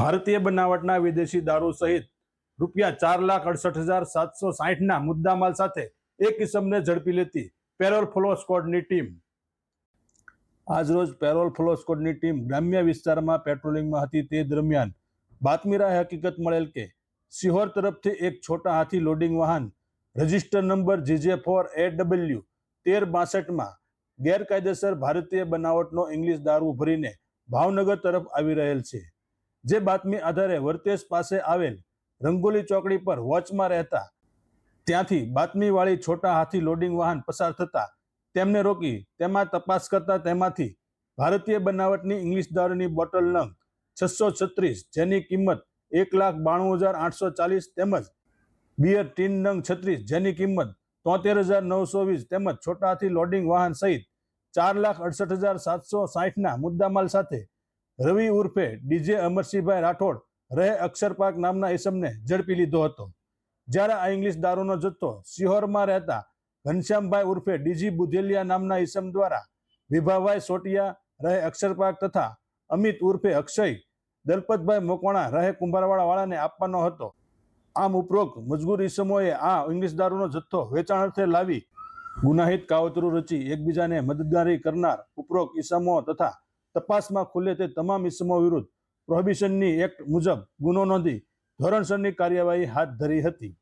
ભારતીય બનાવટના વિદેશી દારૂ સહિત રૂપિયા ચાર લાખ અડસઠ હજાર સાતસો સાહીઠના મુદ્દામાલ સાથે એક કિસમને ઝડપી લેતી પેરોલ ફ્લો સ્કોડની ટીમ. આજરોજ પેરોલ ફ્લો સ્કોડની ટીમ ગ્રામ્ય વિસ્તારમાં પેટ્રોલિંગમાં હતી તે દરમિયાન બાતમીરાએ હકીકત મળેલ કે સિહોર તરફથી એક છોટા હાથી લોડિંગ વાહન register number GJ four A W તેર બાસઠમાં ગેરકાયદેસર ભારતીય બનાવટનો ઇંગ્લિશ દારૂ ભરીને ભાવનગર તરફ આવી રહેલ છે. જે બાતમી આધારે વર્તેશ પાસે આવેલ રંગોલી ચોકડી પર વોચમાં રહેતા ત્યાંથી બાતમીવાળી છોટા હાથી લોડિંગ વાહન પસાર થતા તેમને રોકી તેમાં તપાસ કરતા તેમાંથી ભારતીય બનાવટની ઇંગ્લિશ દારૂની બોટલ નંગ છસો છત્રીસ જેની કિંમત એક લાખ બાણું હજાર આઠસો ચાલીસ તેમજ બિયર ટીન નંગ છત્રીસ જેની કિંમત તોતેર હજાર નવસો વીસ તેમજ છોટા હાથી લોડિંગ વાહન સહિત ચાર લાખ અડસઠ હજાર સાતસો સાહીઠના મુદ્દામાલ સાથે રવિ ઉર્ફે ડીજે અમરસિંહભાઈ રાઠોડ રહે અક્ષરપાક નામના ઇસમને ઝડપી લીધો હતો. જ્યારે આ ઇંગ્લિશ દારૂનો જથ્થો સિહોરમાં રહેતા ઘનશ્યામભાઈ ઉર્ફે ડીજી બુધેલિયા નામના ઇસમ દ્વારા વિભાભાઈ સોટિયા રહે અક્ષરપાક તથા અમિત ઉર્ફે અક્ષય દલપતભાઈ મોકવાણા રહે કુંભારવાડા વાળાને આપવાનો હતો. આમ ઉપરોક્ત મજગૂર ઇસમોએ આ ઇંગ્લિશ દારૂનો જથ્થો વેચાણ અર્થે લાવી ગુનાહિત કાવતરું રચી એકબીજાને મદદગારી કરનાર ઉપરોક્ત ઇસમો તથા તપાસમાં ખુલે તે તમામ ઇસમો વિરુદ્ધ પ્રોહિબિશનની એક્ટ મુજબ ગુનો નોંધી ધોરણસરની કાર્યવાહી હાથ ધરી હતી.